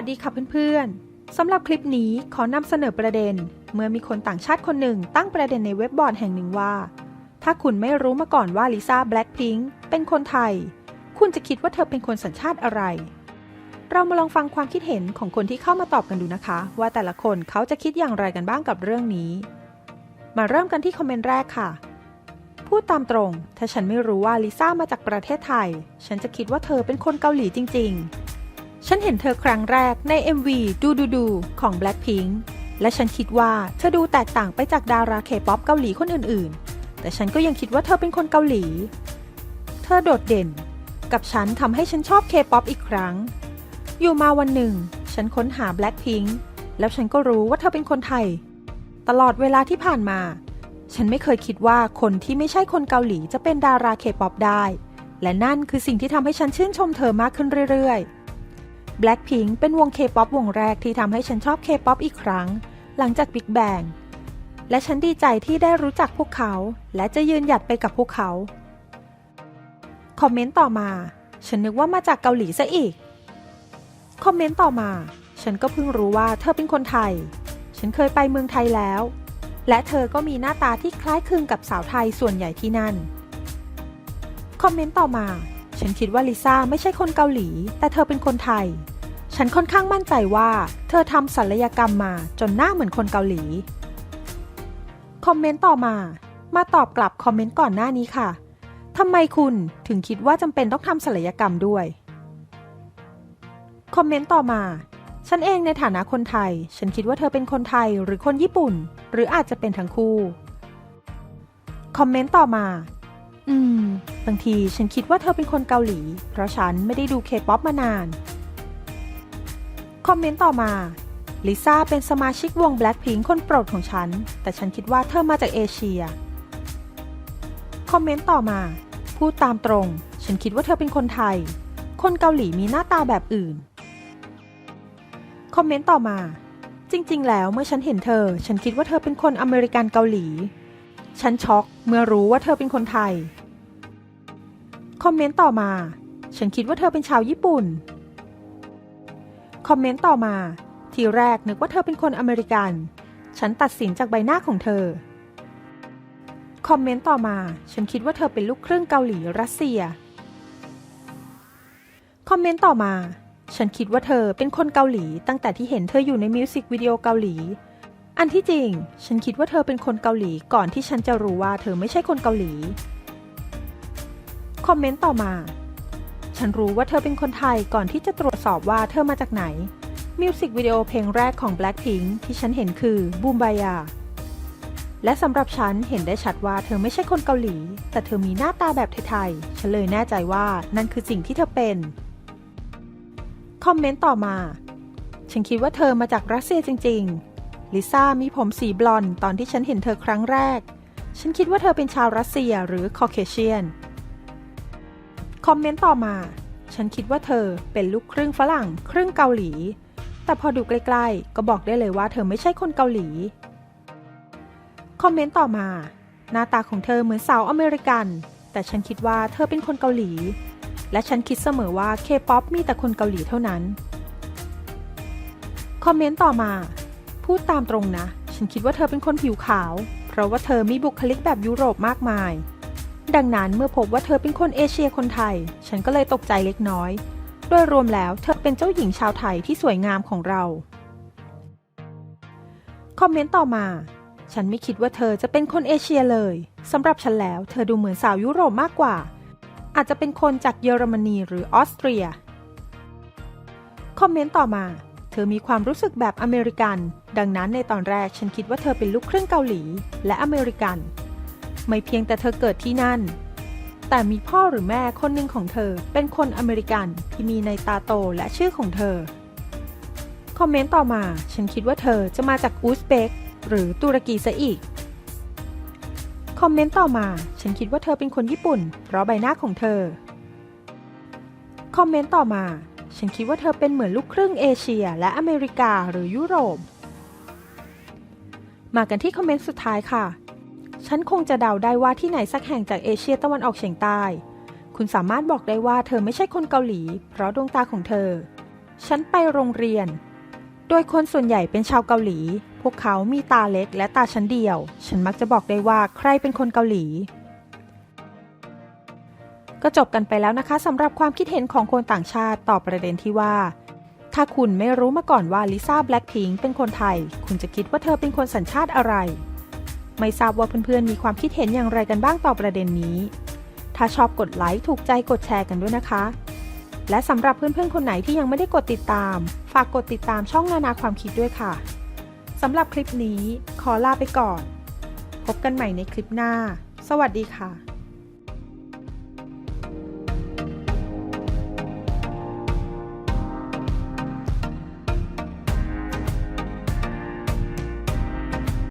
วัสดีค่ะเพื่อนๆ สำหรับคลิปนี้ขอนำเสนอประเด็น เมื่อมีคนต่างชาติคนหนึ่งตั้งประเด็นในเว็บบอร์ดแห่งหนึ่งว่า ถ้าคุณไม่รู้มาก่อนว่าลิซ่าแบล็ p พิงค์เป็นคนไทย คุณจะคิดว่าเธอเป็นคนสัญชาติอะไร เรามาลองฟังความคิดเห็นของคนที่เข้ามาตอบกันดูนะคะ ว่าแต่ละคนเขาจะคิดอย่างไรกันบ้างกับเรื่องนี้ มาเริ่มกันที่คอมเมนต์แรกค่ะพูดตามตรง ถ้าฉันไม่รู้ว่าลิซ่ามาจากประเทศไทย ฉันจะคิดว่าเธอเป็นคนเกาหลีจริงๆ ฉันเห็นเธอครั้งแรกใน MV ดูดูดูของ Blackpink และฉันคิดว่าเธอดูแตกต่างไปจากดาราเคป๊อปเกาหลีคนอื่นๆ แต่ฉันก็ยังคิดว่าเธอเป็นคนเกาหลี เธอโดดเด่น กับฉันทำให้ฉันชอบเคป๊อปอีกครั้ง อยู่มาวันหนึ่ง ฉันค้นหา Blackpink แล้วฉันก็รู้ว่าเธอเป็นคนไทย ตลอดเวลาที่ผ่านมา ฉันไม่เคยคิดว่าคนที่ไม่ใช่คนเกาหลีจะเป็นดาราเคป๊อปได้ และนั่นคือสิ่งที่ทำให้ฉันชื่นชมเธอมากขึ้นเรื่อยๆ Blackpink เป็นวงเคป๊อปวงแรกที่ทำให้ฉันชอบเคป๊อปอีกครั้ง หลังจาก Big Bang และฉันดีใจที่ได้รู้จักพวกเขา และจะยืนหยัดไปกับพวกเขา คอมเมนต์ต่อมา ฉันนึกว่ามาจากเกาหลีซะอีก คอมเมนต์ต่อมา ฉันก็เพิ่งรู้ว่าเธอเป็นคนไทย ฉันเคยไปเมืองไทยแล้ว และเธอก็มีหน้าตาที่คล้ายคลึงกับสาวไทยส่วนใหญ่ที่นั่น คอมเมนต์ต่อมา ฉันคิดว่าลิซ่าไม่ใช่คนเกาหลี แต่เธอเป็นคนไทย ฉันค่อนข้างมั่นใจว่า เธอทำศัลยกรรมมาจนหน้าเหมือนคนเกาหลี คอมเมนต์ต่อมา มาตอบกลับคอมเมนต์ก่อนหน้านี้ค่ะทำไมคุณถึงคิดว่าจำเป็นต้องทำศัลยกรรมด้วย คอมเมนต์ต่อมา ฉันเองในฐานะคนไทย ฉันคิดว่าเธอเป็นคนไทยหรือคนญี่ปุ่น หรืออาจจะเป็นทั้งคู่ คอมเมนต์ต่อมา อืม บางทีฉันคิดว่าเธอเป็นคนเกาหลี เพราะฉันไม่ได้ดูเคป๊อปมานาน คอมเมนต์ต่อมาลิซ่าเป็นสมาชิกวง Blackpink คนโปรดของฉัน แต่ฉันคิดว่าเธอมาจากเอเชีย คอมเมนต์ต่อมา พูดตามตรง ฉันคิดว่าเธอเป็นคนไทย คนเกาหลีมีหน้าตาแบบอื่น คอมเมนต์ต่อมา จริง ๆ แล้วเมื่อฉันเห็นเธอ ฉันคิดว่าเธอเป็นคนอเมริกันเกาหลี ฉันช็อกเมื่อรู้ว่าเธอเป็นคนไทย คอมเมนต์ต่อมา ฉันคิดว่าเธอเป็นชาวญี่ปุ่น คอมเมนต์ต่อมา ทีแรกนึกว่าเธอเป็นคนอเมริกัน ฉันตัดสินจากใบหน้าของเธอ คอมเมนต์ต่อมา ฉันคิดว่าเธอเป็นลูกครึ่งเกาหลีรัสเซีย คอมเมนต์ต่อมา ฉันคิดว่าเธอเป็นคนเกาหลีตั้งแต่ที่เห็นเธออยู่ในมิวสิกวิดีโอเกาหลี อันที่จริง ฉันคิดว่าเธอเป็นคนเกาหลีก่อนที่ฉันจะรู้ว่าเธอไม่ใช่คนเกาหลี คอมเมนต์ต่อมา ฉันรู้ว่าเธอเป็นคนไทยก่อนที่จะตรวจสอบว่าเธอมาจากไหน มิวสิกวิดีโอเพลงแรกของ Blackpink ที่ฉันเห็นคือ Boom Baya และสำหรับฉันเห็นได้ชัดว่าเธอไม่ใช่คนเกาหลี แต่เธอมีหน้าตาแบบไทยๆ ฉันเลยแน่ใจว่านั่นคือสิ่งที่เธอเป็น คอมเมนต์ต่อมา ฉันคิดว่าเธอมาจากรัสเซียจริง ๆ ลิซ่ามีผมสีบลอนด์ตอนที่ฉันเห็นเธอครั้งแรก ฉันคิดว่าเธอเป็นชาวรัสเซียหรือคอเคเชียน คอมเมนต์ต่อมา ฉันคิดว่าเธอเป็นลูกครึ่งฝรั่ง ครึ่งเกาหลี แต่พอดูใกล้ๆ ก็บอกได้เลยว่าเธอไม่ใช่คนเกาหลี คอมเมนต์ต่อมา หน้าตาของเธอเหมือนสาวอเมริกัน แต่ฉันคิดว่าเธอเป็นคนเกาหลี และฉันคิดเสมอว่าเคป๊อปมีแต่คนเกาหลีเท่านั้น คอมเมนต์ต่อมา พูดตามตรงนะ ฉันคิดว่าเธอเป็นคนผิวขาว เพราะว่าเธอมีบุคลิกแบบยุโรปมากมาย ดังนั้นเมื่อพบว่าเธอเป็นคนเอเชียคนไทย ฉันก็เลยตกใจเล็กน้อย โดยรวมแล้วเธอเป็นเจ้าหญิงชาวไทยที่สวยงามของเรา คอมเมนต์ต่อมา ฉันไม่คิดว่าเธอจะเป็นคนเอเชียเลยสำหรับฉันแล้วเธอดูเหมือนสาวยุโรปมากกว่า อาจจะเป็นคนจากเยอรมนีหรือออสเตรีย คอมเมนต์ต่อมา เธอมีความรู้สึกแบบอเมริกัน ดังนั้นในตอนแรกฉันคิดว่าเธอเป็นลูกครึ่งเกาหลี และอเมริกัน ไม่เพียงแต่เธอเกิดที่นั่น แต่มีพ่อหรือแม่คนหนึ่งของเธอเป็นคนอเมริกันที่มีในตาโตและชื่อของเธอ คอมเมนต์ต่อมา ฉันคิดว่าเธอจะมาจากอุซเบกหรือตุรกีซะอีก คอมเมนต์ต่อมา ฉันคิดว่าเธอเป็นคนญี่ปุ่น เพราะใบหน้าของเธอ คอมเมนต์ต่อมา ฉันคิดว่าเธอเป็นเหมือนลูกครึ่งเอเชียและอเมริกาหรือยุโรป มากันที่คอมเมนต์สุดท้ายค่ะ ฉันคงจะเดาได้ว่าที่ไหนสักแห่งจากเอเชียตะวันออกเฉียงใต้ คุณสามารถบอกได้ว่าเธอไม่ใช่คนเกาหลี เพราะดวงตาของเธอ ฉันไปโรงเรียน โดยคนส่วนใหญ่เป็นชาวเกาหลี พวกเขามีตาเล็กและตาชั้นเดียว ฉันมักจะบอกได้ว่าใครเป็นคนเกาหลี ก็จบกันไปแล้วนะคะสำหรับความคิดเห็นของคนต่างชาติต่อประเด็นที่ว่า ถ้าคุณไม่รู้มาก่อนว่าลิซ่าแบล็คพิงเป็นคนไทย คุณจะคิดว่าเธอเป็นคนสัญชาติอะไร ไม่ทราบว่าเพื่อนๆ มีความคิดเห็นอย่างไรกันบ้างต่อประเด็นนี้ ถ้าชอบกดไลค์ถูกใจกดแชร์กันด้วยนะคะ และสำหรับเพื่อนๆ คนไหนที่ยังไม่ได้กดติดตาม ฝากกดติดตามช่องนานาความคิดด้วยค่ะสำหรับคลิปนี้ขอลาไปก่อน พบกันใหม่ในคลิปหน้า สวัสดีค่ะ